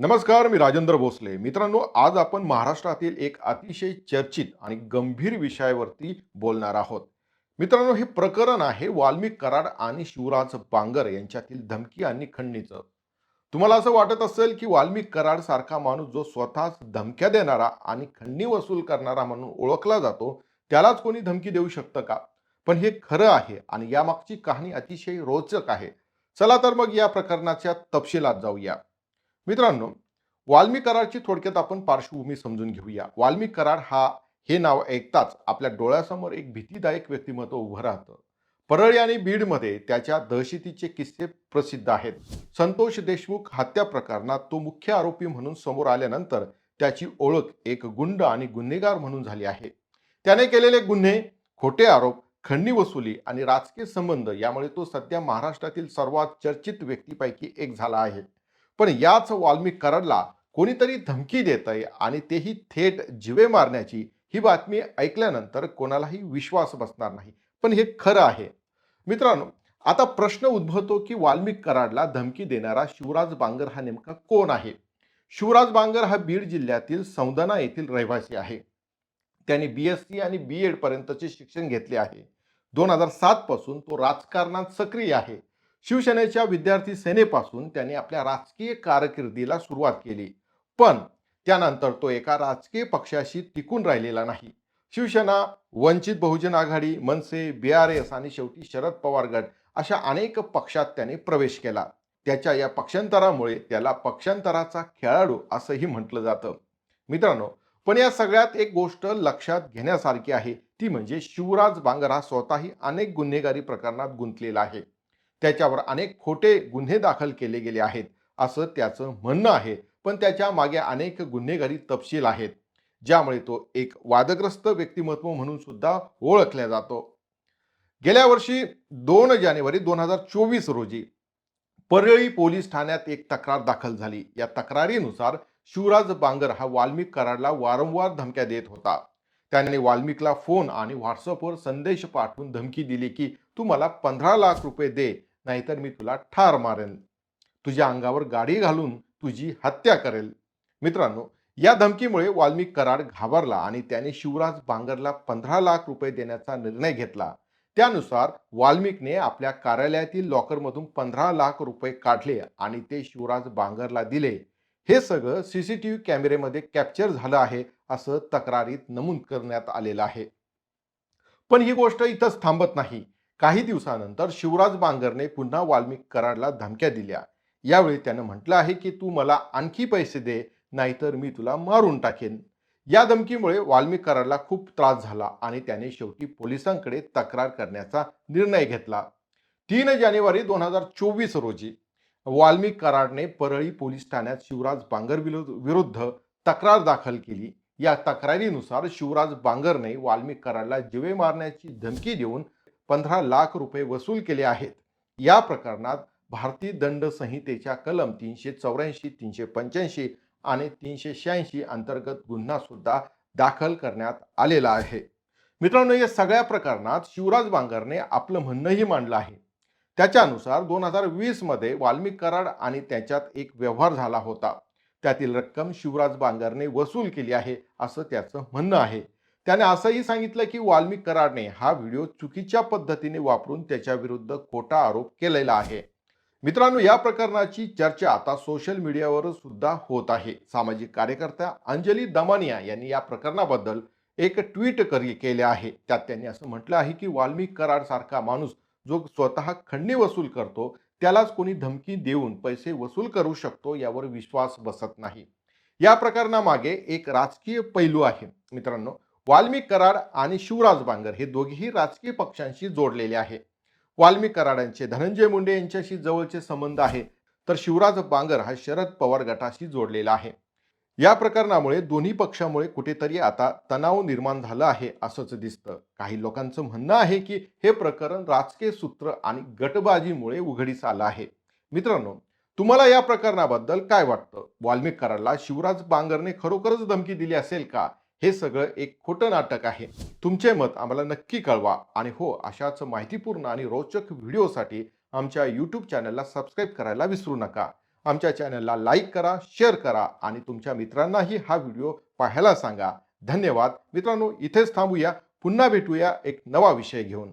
नमस्कार मी राजेंद्र भोसले. मित्रांनो आज आपण महाराष्ट्रातील एक अतिशय चर्चित आणि गंभीर विषयावरती बोलणार आहोत. मित्रांनो हे प्रकरण आहे वाल्मिक कराड आणि शिवराज बांगर यांच्यातील धमकी आणि खंडणीचं. तुम्हाला असं वाटत असेल की वाल्मिक कराड सारखा माणूस जो स्वतःच धमक्या देणारा आणि खंडणी वसूल करणारा म्हणून ओळखला जातो त्यालाच कोणी धमकी देऊ शकतं का? पण हे खरं आहे आणि यामागची कहाणी अतिशय रोचक आहे. चला तर मग या प्रकरणाच्या तपशिलात जाऊया. मित्रांनो वाल्मी करारची थोडक्यात आपण पार्श्वभूमी समजून घेऊया. वाल्मी करार हा हे नाव ऐकताच आपल्या डोळ्यासमोर एक भीतीदायक व्यक्तिमत्व उभं राहतं. परळी आणि बीडमध्ये त्याच्या दहशतीचे किस्से प्रसिद्ध आहेत. संतोष देशमुख हत्या प्रकरणात तो मुख्य आरोपी म्हणून समोर आल्यानंतर त्याची ओळख एक गुंड आणि गुन्हेगार म्हणून झाली आहे. त्याने केलेले गुन्हे खोटे आरोप खंडणी वसुली आणि राजकीय संबंध यामुळे तो सध्या महाराष्ट्रातील सर्वात चर्चित व्यक्तीपैकी एक झाला आहे. पण याच वाल्मिक कराडला कोणीतरी धमकी देत आहे आणि तेही थेट जिवे मारण्याची ही बातमी ऐकल्यानंतर कोणालाही विश्वास बसणार नाही. पण हे खरं आहे. मित्रांनो आता प्रश्न उद्भवतो की वाल्मिक कराडला धमकी देणारा शिवराज बांगर हा नेमका कोण आहे? शिवराज बांगर हा बीड जिल्ह्यातील सौंदना येथील रहिवासी आहे. त्याने बी एस सी आणि बी एड पर्यंतचे शिक्षण घेतले आहे. दोन हजार सात पासून तो राजकारणात सक्रिय आहे. शिवसेनेच्या विद्यार्थी सेनेपासून त्यांनी आपल्या राजकीय कारकिर्दीला सुरुवात केली. पण त्यानंतर तो एका राजकीय पक्षाशी टिकून राहिलेला नाही. Shivsena Vanchit Bahujan Aghadi MNS B R S आणि शेवटी शरद पवार गट अशा अनेक पक्षात त्याने प्रवेश केला. त्याच्या या पक्षांतरामुळे त्याला पक्षांतराचा खेळाडू असंही म्हटलं जातं. मित्रांनो पण या सगळ्यात एक गोष्ट लक्षात घेण्यासारखी आहे. ती म्हणजे शिवराज बांगर हा स्वतःही अनेक गुन्हेगारी प्रकरणात गुंतलेला आहे. त्याच्यावर अनेक खोटे गुन्हे दाखल केले गेले आहेत असं त्याचं म्हणणं आहे. पण त्याच्यामागे अनेक गुन्हेगारी तपशील आहेत ज्यामुळे तो एक वादग्रस्त व्यक्तिमत्व म्हणून सुद्धा ओळखला जातो. गेल्या वर्षी दोन जानेवारी दोन हजार चोवीस रोजी परळी पोलीस ठाण्यात एक तक्रार दाखल झाली. या तक्रारीनुसार शिवराज बांगर हा वाल्मिक कराडला वारंवार धमक्या देत होता. त्याने वाल्मिकला फोन आणि व्हॉट्सअपवर संदेश पाठवून धमकी दिली की तू मला पंधरा लाख रुपये दे नाहीतर मी तुला ठार मारेन. तुझ्या अंगावर गाडी घालून तुझी हत्या करेल. मित्रांनो या धमकीमुळे वाल्मिक कराड घाबरला आणि त्याने शिवराज बांगरला पंधरा लाख रुपये देण्याचा निर्णय घेतला. त्यानुसार वाल्मिकने आपल्या कार्यालयातील लॉकरमधून पंधरा लाख रुपये काढले आणि ते शिवराज बांगरला दिले. हे सगळं सीसीटीव्ही कॅमेरेमध्ये कॅप्चर झालं आहे असं तक्रारीत नमूद करण्यात आलेलं आहे. पण ही गोष्ट इथंच थांबत नाही. काही दिवसानंतर शिवराज बांगरने पुन्हा वाल्मिक कराडला धमक्या दिल्या. यावेळी त्यानं म्हटलं आहे की तू मला आणखी पैसे दे नाहीतर मी तुला मारून टाकेन. या धमकीमुळे वाल्मिक कराडला खूप त्रास झाला आणि त्याने शेवटी पोलिसांकडे तक्रार करण्याचा निर्णय घेतला. तीन जानेवारी दोन हजार चोवीस रोजी वाल्मिक कराडने परळी पोलीस ठाण्यात शिवराज बांगर विरुद्ध विरुद्ध तक्रार दाखल केली. या तक्रारीनुसार शिवराज बांगरने वाल्मिक कराडला जिवे मारण्याची धमकी देऊन पंधरा लाख रुपये वसूल केले आहेत. या प्रकरणात भारतीय दंड संहितेच्या कलम तीनशे चौऱ्याऐंशी तीनशे पंच्याऐंशी आणि तीनशे शहाऐंशी अंतर्गत गुन्हा सुद्धा दाखल करण्यात आलेला आहे. मित्रांनो या सगळ्या प्रकरणात शिवराज बांगरने आपलं म्हणणंही मांडलं आहे. त्याच्यानुसार दोन हजार वीसमध्ये वाल्मिक कराड आणि त्याच्यात एक व्यवहार झाला होता. त्यातील रक्कम शिवराज बांगरने वसूल केली आहे असं त्याचं म्हणणं आहे. त्याने असंही सांगितलं की वाल्मिक कराडने हा व्हिडिओ चुकीच्या पद्धतीने वापरून त्याच्या विरुद्ध खोटा आरोप केलेला आहे. मित्रांनो या प्रकरणाची चर्चा आता सोशल मीडियावर सुद्धा होत आहे. सामाजिक कार्यकर्त्या अंजली दमानिया यांनी या प्रकरणाबद्दल एक ट्विट करी केले आहे. त्यात त्यांनी असं म्हटलं आहे की वाल्मिक कराड सारखा माणूस जो स्वतः खंडणी वसूल करतो त्यालाच कोणी धमकी देऊन पैसे वसूल करू शकतो यावर विश्वास बसत नाही. या प्रकरणामागे एक राजकीय पैलू आहे. मित्रांनो वाल्मिक कराड आणि शिवराज बांगर हे दोघेही राजकीय पक्षांशी जोडलेले आहे. वाल्मिक कराडांचे धनंजय मुंडे यांच्याशी जवळचे संबंध आहे तर शिवराज बांगर हा शरद पवार गटाशी जोडलेला आहे. या प्रकरणामुळे दोन्ही पक्षामुळे कुठेतरी आता तणाव निर्माण झाला आहे असंच दिसतं. काही लोकांचं म्हणणं आहे की हे प्रकरण राजकीय सूत्र आणि गटबाजीमुळे उघडीस आलं आहे. मित्रांनो तुम्हाला या प्रकरणाबद्दल काय वाटतं? वाल्मिक कराडला शिवराज बांगरने खरोखरच धमकी दिली असेल का? हे सगळं एक खोटं नाटक आहे. तुमचे मत आम्हाला नक्की कळवा. आणि हो अशाच माहितीपूर्ण आणि रोचक व्हिडिओसाठी आमच्या यूट्यूब चॅनलला सबस्क्राईब करायला विसरू नका. आमच्या चॅनलला लाईक करा शेअर करा आणि तुमच्या मित्रांनाही हा व्हिडिओ पाहायला सांगा. धन्यवाद. मित्रांनो इथेच थांबूया. पुन्हा भेटूया एक नवा विषय घेऊन.